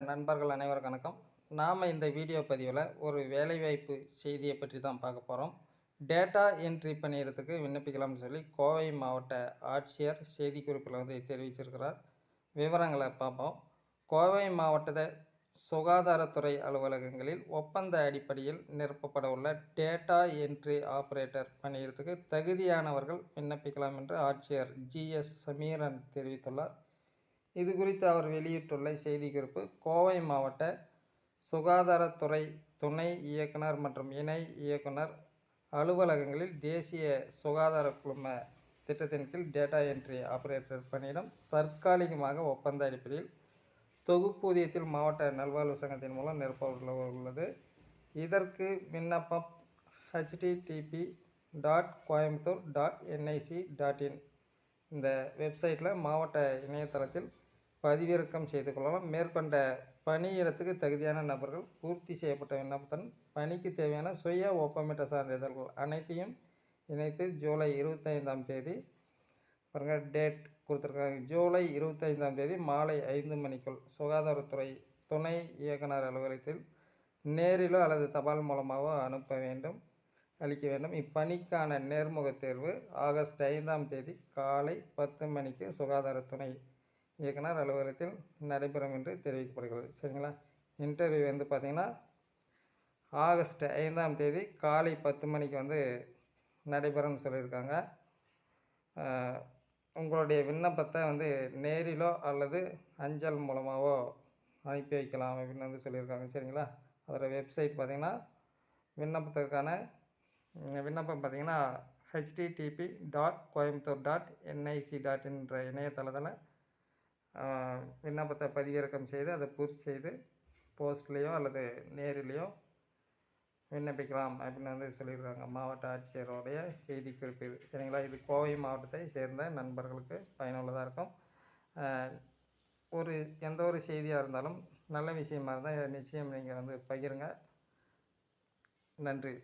நண்பர்கள் அனைவருக்கும் வணக்கம். நாம் இந்த வீடியோ பதிவில் ஒரு வேலைவாய்ப்பு செய்தியை பற்றி தான் பார்க்க போகிறோம் டேட்டா என்ட்ரி பண்ணிடுறதுக்கு விண்ணப்பிக்கலாம்னு சொல்லி கோவை மாவட்ட ஆட்சியர் செய்திக்குறிப்பில் வந்து தெரிவிச்சிருக்கிறார். விவரங்களை பார்ப்போம். கோவை மாவட்டத்தை சுகாதாரத்துறை அலுவலகங்களில் ஒப்பந்த அடிப்படையில் நிரப்பப்பட உள்ள டேட்டா என்ட்ரி ஆபரேட்டர் பணியிடத்துக்கு தகுதியானவர்கள் விண்ணப்பிக்கலாம் என்று ஆட்சியர் ஜிஎஸ் சமீரன் தெரிவித்துள்ளார். இது குறித்து அவர் வெளியிட்டுள்ள செய்திக்குறிப்பு கோவை மாவட்ட சுகாதாரத்துறை துணை இயக்குனர் மற்றும் இணை இயக்குனர் அலுவலகங்களில் தேசிய சுகாதார குழும திட்டத்தின் கீழ் டேட்டா என்ட்ரி ஆபரேட்டர் பணியிடம் தற்காலிகமாக ஒப்பந்த அடிப்படையில் தொகுப்பூதியத்தில் மாவட்ட நல்வாழ்வு சங்கத்தின் மூலம் நிரப்ப உள்ளது இதற்கு விண்ணப்பம் HTTP dot Coimbatore dot NIC dot in இந்த வெப்சைட்டில் மாவட்ட இணையதளத்தில் பதிவிறக்கம் செய்து கொள்ளலாம். மேற்கொண்ட பணியிடத்துக்கு தகுதியான நபர்கள் பூர்த்தி செய்யப்பட்ட விண்ணப்பத்துடன் பணிக்கு தேவையான சுய ஒப்பமிட்ட சான்றிதழ்கள் அனைத்தையும் இணைத்து ஜூலை இருபத்தைந்தாம் தேதி பாருங்கள் டேட் கொடுத்துருக்காங்க. ஜூலை இருபத்தைந்தாம் தேதி மாலை ஐந்து மணிக்குள் சுகாதாரத்துறை துணை இயக்குனர் அலுவலகத்தில் நேரிலோ அல்லது தபால் மூலமாகவோ அனுப்ப வேண்டும் அளிக்க வேண்டும். இப்பணிக்கான நேர்முகத் தேர்வு ஆகஸ்ட் ஐந்தாம் தேதி காலை பத்து மணிக்கு சுகாதாரத்துறை இயக்குனர் அலுவலகத்தில் நடைபெறும் என்று தெரிவிக்கப்படுகிறது. சரிங்களா? இன்டர்வியூ வந்து பார்த்திங்கன்னா ஆகஸ்ட் ஐந்தாம் தேதி காலை பத்து மணிக்கு வந்து நடைபெறும்னு சொல்லியிருக்காங்க. உங்களுடைய விண்ணப்பத்தை வந்து நேரிலோ அல்லது அஞ்சல் மூலமாகவோ அனுப்பி வைக்கலாம் அப்படின்னு வந்து சொல்லியிருக்காங்க. சரிங்களா? அதோடய வெப்சைட் பார்த்திங்கன்னா விண்ணப்பத்திற்கான விண்ணப்பம் பார்த்திங்கன்னா HTTP dot Coimbatore dot NIC dot என்ற இணையதளத்தில் விண்ணப்பத்தை பதிவிறக்கம் செய்து அதை பூர்த்தி செய்து போஸ்ட்லேயோ அல்லது நேரிலேயோ விண்ணப்பிக்கலாம் அப்படின்னு வந்து சொல்லியிருக்காங்க. மாவட்ட ஆட்சியருடைய செய்தி குறிப்பு இது. சரிங்களா? இது கோவை மாவட்டத்தை சேர்ந்த நண்பர்களுக்கு பயனுள்ளதாக இருக்கும். ஒரு எந்த ஒரு செய்தியாக இருந்தாலும் நல்ல விஷயமா இருந்தால் நிச்சயம் நீங்கள் வந்து பகிருங்க. நன்றி.